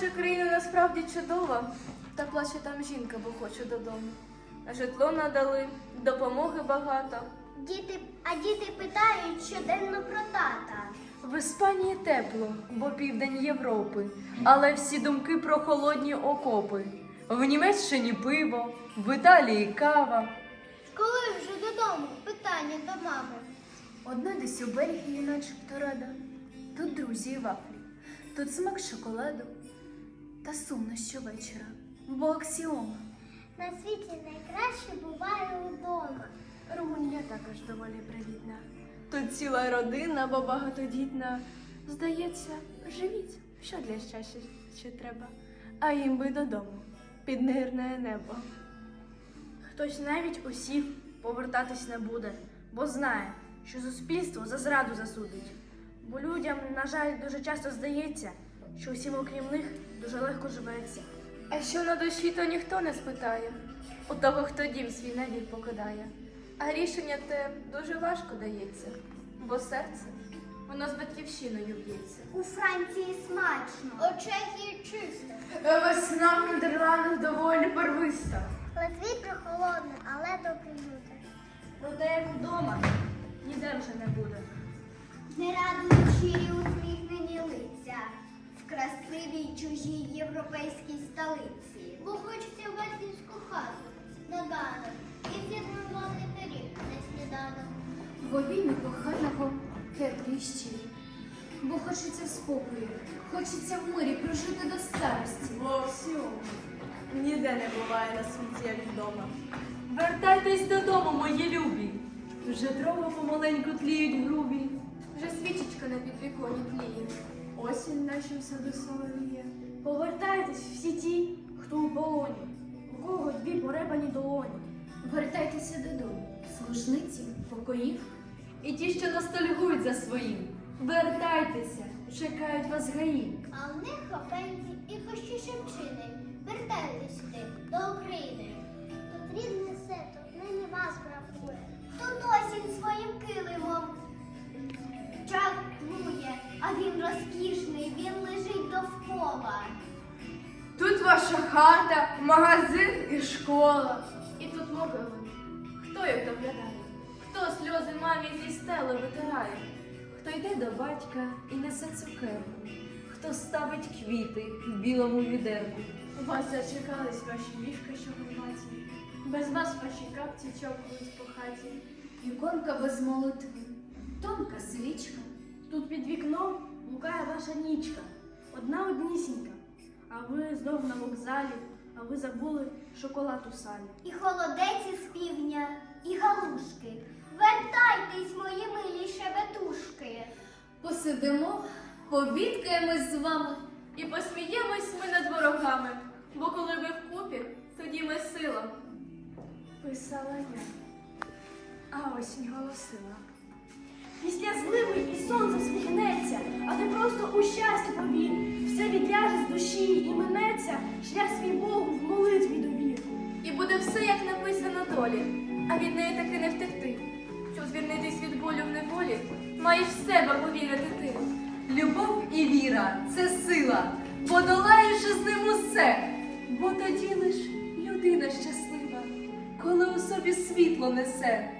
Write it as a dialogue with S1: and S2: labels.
S1: Наша країна насправді чудова, та плаче там жінка, бо хоче додому. Житло надали, допомоги багато.
S2: Діти, а діти питають щоденно про тата.
S1: В Іспанії тепло, бо південь Європи, але всі думки про холодні окопи. В Німеччині пиво, в Італії кава.
S2: Коли вже додому? Питання до мами.
S1: Одна десь у Бельгії, начебто рада. Тут друзі вафлі, тут смак шоколаду. Та сумно щовечора, бо аксіома.
S2: На світі найкраще буває удома.
S1: Румунія також доволі привітна. Тут ціла родина, бо багатодітна. Здається, живіть, що для щастя ще треба, а їм би додому, під мирне небо. Хтось навіть усів повертатись не буде, бо знає, що суспільство за зраду засудить. Бо людям, на жаль, дуже часто здається, що усім, окрім них, дуже легко живеться. А що на душі, то ніхто не спитає у того, хто дім свій навік покидає. А рішення те дуже важко дається, бо серце воно з батьківщиною б'ється.
S2: У Франції смачно. У Чехії чисто.
S1: Весна в Нідерландах доволі барвиста.
S2: Литві прохолодно, але добрі люди.
S1: Проте як вдома ніде вже не буде.
S2: Красивій чужій європейській столиці. Бо хочеться в батьківську хату на ганок і зірвати пиріг на сніданок.
S3: В обіймі коханого теплі щирі. Бо хочеться спокою, хочеться в мирі прожити до старості.
S1: Во всьому ніде не буває на світі, як вдома. Вертайтесь додому, мої любі. Вже дрова помаленьку тліють грубі. Вже свічечка на підвіконі тліє. Осінь в нашім саду соловіє. Повертайтесь всі ті, хто у полоні, у кого дві поребані долоні.
S3: Вертайтеся додому, служниці, покоїв.
S1: І ті, що ностальгують за своїм. Вертайтеся, чекають вас гаї.
S2: А в них хопеньки і кощі шепчини. Вертайтесь він лежить довкола.
S1: Тут ваша хата, магазин і школа. І тут могили. Хто їх доглядає? Хто сльози мамі зі стели витирає? Хто йде до батька і несе цукерку? Хто ставить квіти в білому відерку? Вас зачекались ваші ліжка, що горбаті. Без вас ваші капці чокають по хаті.
S3: Віконка без молитви, тонка свічка.
S1: Тут під вікном лукає ваша нічка, одна однісінька. А ви знов на вокзалі, а ви забули шоколад у салі.
S2: І холодець із півдня, і галушки. Вертайтесь, мої милі шебетушки.
S3: Посидимо, побідкаємось з вами.
S1: І посміємось ми над ворогами, бо коли ви вкупі, тоді ми сила. Писала я, а осінь голосила. Після зливи і сонце сміхнеться, а ти просто у щастя повір. Все відляже з душі і минеться, шлях свій Богу в молитві довір. І буде все, як написано долі, а від неї таки не втекти. Щоб звільнитись від болю в неволі, маєш в себе повірити ти.
S4: Любов і віра це сила, подолаєш із ним усе, бо тоді лиш людина щаслива, коли у собі світло несе.